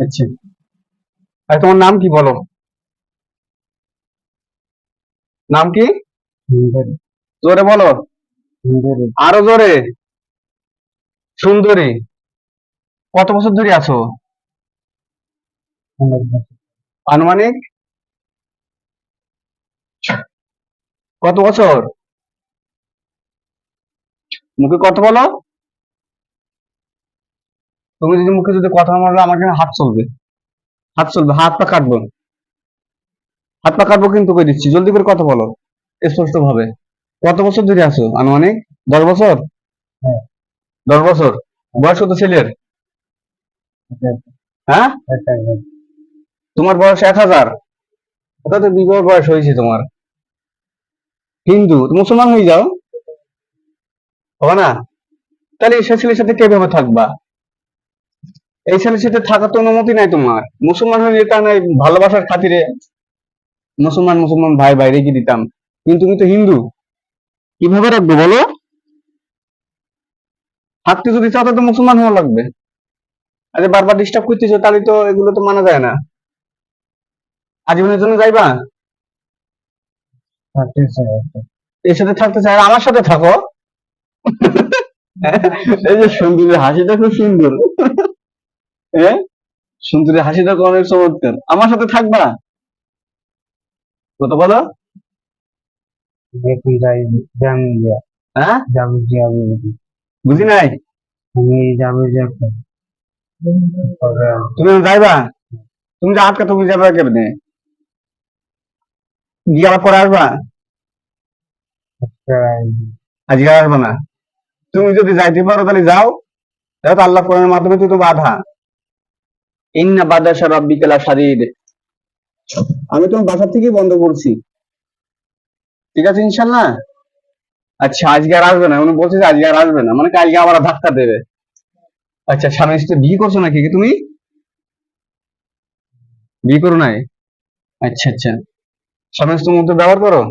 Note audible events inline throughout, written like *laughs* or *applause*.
আচ্ছা। আর তোমার নাম কি বলো? নাম কি? সুন্দরী। জোরে বলো। আরও জোরে। সুন্দরী। কত বছর ধরে আছো? আনুমানিক? কত বছর? মুখে কত বলো। তুমি যদি মুখে যদি কথা বলো আমার কিন্তু হাত চলবে। হাত চলবে হাত পা কাটবো। হাত পা কাটবো কিন্তু কই দিচ্ছি? জলদি করে কথা বলো। স্পষ্ট ভাবে কত বছর ধরে আছো আনুমানিক? দশ বছর? হ্যাঁ। দশ বছর। বয়স কত ছেলের? হ্যাঁ? তোমার বয়স এক হাজার। ওটা তো বিবাহ বয়স হয়েছে তোমার। হিন্দু মুসলমান হয়ে যাও। হবে না? তাহলে এই ছেলের সাথে কীভাবে থাকবা? এই ছেলের সাথে থাকার তো অনুমতি নাই তোমার। মুসলমান হয়ে যেতাম এই ভালোবাসার খাতিরে। মুসলমান মুসলমান ভাই ভাই রেখে দিতাম। কিন্তু তুমি তো হিন্দু। কীভাবে রাখব বলো? থাকতে যদি চাও তো মুসলমান হওয়া লাগবে। আরে বারবার ডিস্টার্ব করতেছো তাহলে তো এগুলো তো মানা যায় না। আজীবনের জন্য যাইবা? এর সাথে থাকতে চাই আর আমার সাথে থাকো। *laughs* এই যে সুন্দর হাসিটা খুব সুন্দর। হ্যাঁ সুন্দরী হাসিটা অনেক চমৎকার। আমার সাথে থাকবা? কত বলো। বুঝি নাই? তুমি যাইবা? তুমি যে আটকা তুমি যাবে কেমনে? গিয়ে পরে আসবা? আজকে আর আসবে না। তুমি যদি যাইতে পারো তাহলে যাও। তাহলে তো আল্লাহ কোরআনের মাধ্যমে তুই তো বাধা। ইন্না বাদাসা রাব্বিকালা শাদীদ। আমি তোমার বাসা থেকেই বন্ধ করছি। ঠিক আছে ইনশাল্লাহ? আচ্ছা আজকে আর আসবে না উনি বলছে যে আজকে আর আসবে না মানে কি আজকে আবার ধাক্কা দেবে? আচ্ছা স্বামী স্ত্রী বিয়ে করছ নাকি কি তুমি? বিয়ে করো নাই? আচ্ছা আচ্ছা। স্বামী স্ত্রীর মতো ব্যবহার করো?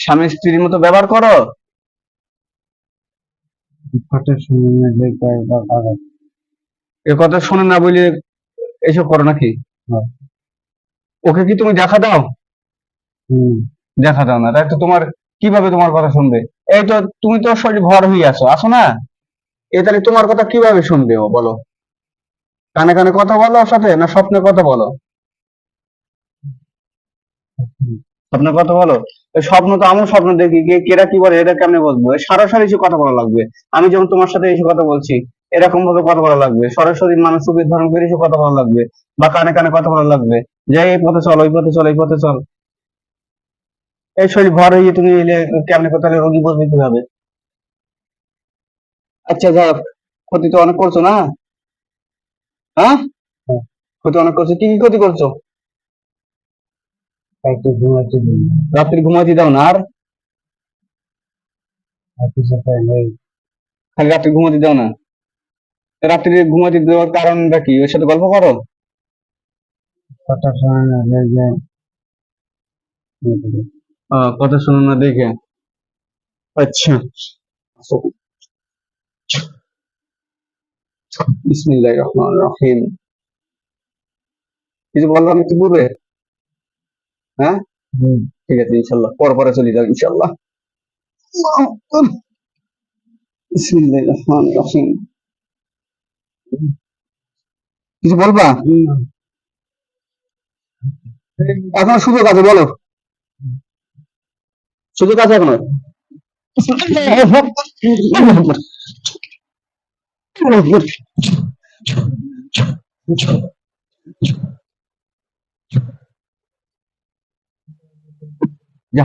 স্বামী স্ত্রীর মতো ব্যবহার করো কথা শুনে না দেখে বাবা এ কথা শোনে না বলে এসব করো নাকি? হ্যাঁ। ওকে কি তুমি দেখা দাও? দেখা দাও না। তাই তো তোমার কীভাবে তোমার কথা শুনবে? এই তো তুমি তো শরীর ভর হয়ে আছো। আসো না। এ তাহলে তোমার কথা কীভাবে শুনবে ও বলো? কানে কানে কথা বলো ওর সাথে না স্বপ্নে কথা বলো? স্বপ্নের কথা বলো? স্বপ্ন তো আমার স্বপ্ন দেখি কেরা কি বলে এটা কেমনে বলব? এই সরাসরি এসে কথা বলা লাগবে। আমি যেমন তোমার সাথে এসে কথা বলছি এরকম ভাবে কথা বলা লাগবে। সরাসরি মানুষ সুবিধ ধারণ করে কথা বলা লাগবে বা কানে কানে কথা বলা লাগবে। যে এই পথে চল ওই পথে চল এই পথে চল। এই শরীর ভর হয়ে তুমি এলে কেমনে কথা হলে রোগী বসবে কীভাবে? আচ্ছা যাক ক্ষতি তো অনেক করছ না? হ্যাঁ? হ্যাঁ। ক্ষতি অনেক করছ। কি কি ক্ষতি করছ? ঘুমাতে রাত্রি ঘুমাইতে দাও না আর? খালি রাত্রে ঘুমাতে দাও না? রাত্রে ঘুমাতে দেওয়ার কারণটা কি? ওর সাথে গল্প করো। কথা শুনে না দেখে কথা শুনো না দেখে। আচ্ছা। বিসমিল্লাহ রহমান রহিম কিছু বললাম একটু পূর্বে? হ্যাঁ? ঠিক আছে ইনশাল্লাহ। পর পরে চলে যাও ইনশাল্লাহ। বিসমিল্লাহ রহমান রহিম কিছু বলবা? এখন সুযোগ আছে বলো। সুযোগ আছে এখনও? যা।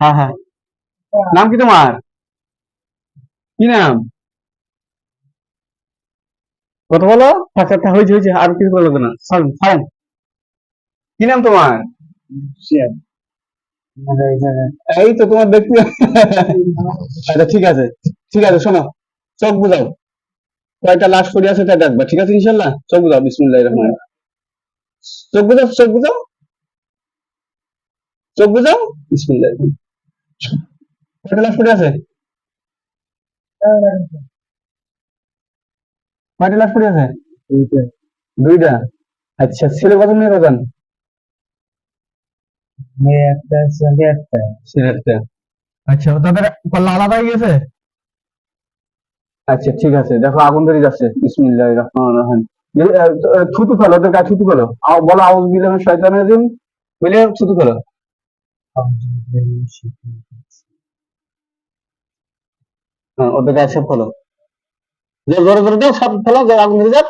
হ্যাঁ হ্যাঁ। নাম কি তোমার? কি নাম? কত বলো। আচ্ছা আচ্ছা হয়েছে হয়েছে। আর কিছু বলো না। ফাইন ফাইন কি নাম তোমার? শিয়ার এই তো তোমার দেখতে আচ্ছা ঠিক আছে। ঠিক আছে শোনো। চোখ বুঝাও কয়টা লাশ পড়ে আছে তা দেখবা ঠিক আছে ইনশাল্লাহ? চোখ বুঝাও বিসমুল্লাহ রহমান চোখ বুঝাও চোখ বুঝাও। চোখ বুঝাও বিসমুল্লাহ কয়টা লাশ পড়ে আছে? কয়টা লাশ পড়ে আছে? দুইটা। আচ্ছা ছেলে কত মেয়ে কত মেয়ে একটা ছেলে একটা। সিলেটটা আচ্ছা তাদের পাল্লা আলাদা হয়ে গেছে? আচ্ছা ঠিক আছে। দেখো, আগুন ধরে যাচ্ছে। রহিম। থুতু ফেলো, ওদের গায়ে থুতু ফেলো। বলো আউজ বিল্লাহ শয়তানের রাজিম বলে থুতু ফেলো। হ্যাঁ ওদের সব ফেলো। জোরে জোরে সব ফেলো আগুন ধরে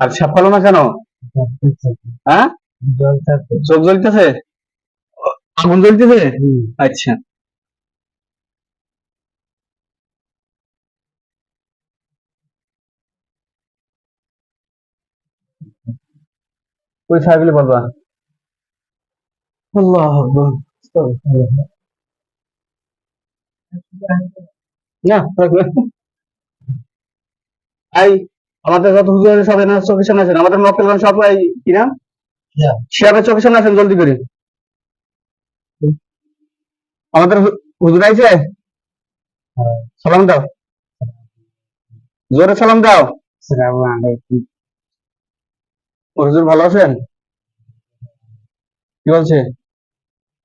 আর সাপ ফেলো না কেন? হ্যাঁ? চোখ জ্বলতেছে। আগুন জ্বলতেছে। আচ্ছা। ওই সাহেবলে বলবা। আল্লাহ না এই আমাদের যত হুজুর সব এনার চোখের সামনে আছেন আমাদের মক্কেল সব এই। শিয়াবের চোখের সামনে আছেন জলদি করে। আমাদের হুজুর আইছে। সালাম দাও। জোরে সালাম দাও। হুজুর ভালো আছেন? কি বলছে?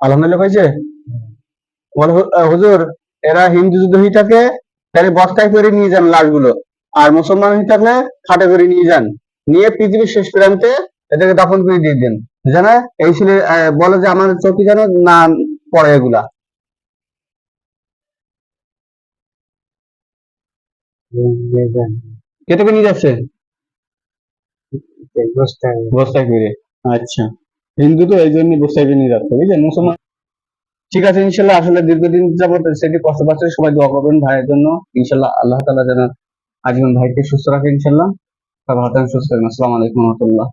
আলহামদুলিল্লাহ কইছে? বলে হুজুর এরা হিন্দু যদি হয়ে থাকে তাহলে বস্তায় করে নিয়ে যান লাশগুলো। আর মুসলমান হয়ে থাকলে খাটে করে নিয়ে যান। নিয়ে পৃথিবীর শেষ প্রান্তে এদেরকে দাফন করে দিয়ে দেন। জানা? এই ছেলে বলে যে আমাদের চোখে যেন না পড়ে এগুলা। কে থেকে নিয়ে যাচ্ছে? বস্তায় বস্তায় করে। আচ্ছা। হিন্দু তো এই জন্য বস্তায় নিয়ে যাচ্ছে বুঝলেন? মুসলমান ঠিক আছে ইনশাল্লাহ আসলে দীর্ঘদিন যাবত সেটি কষ্ট পাচ্ছে সবাই দোয়া করবেন ভাইয়ের জন্য। ইনশাল্লাহ আল্লাহ তালা যেন আজীবন ভাইকে সুস্থ রাখে ইনশাল্লাহ। ভালো থাকেন সুস্থ থাকেন। আসসালামু আলাইকুম রহমতুল্লাহ।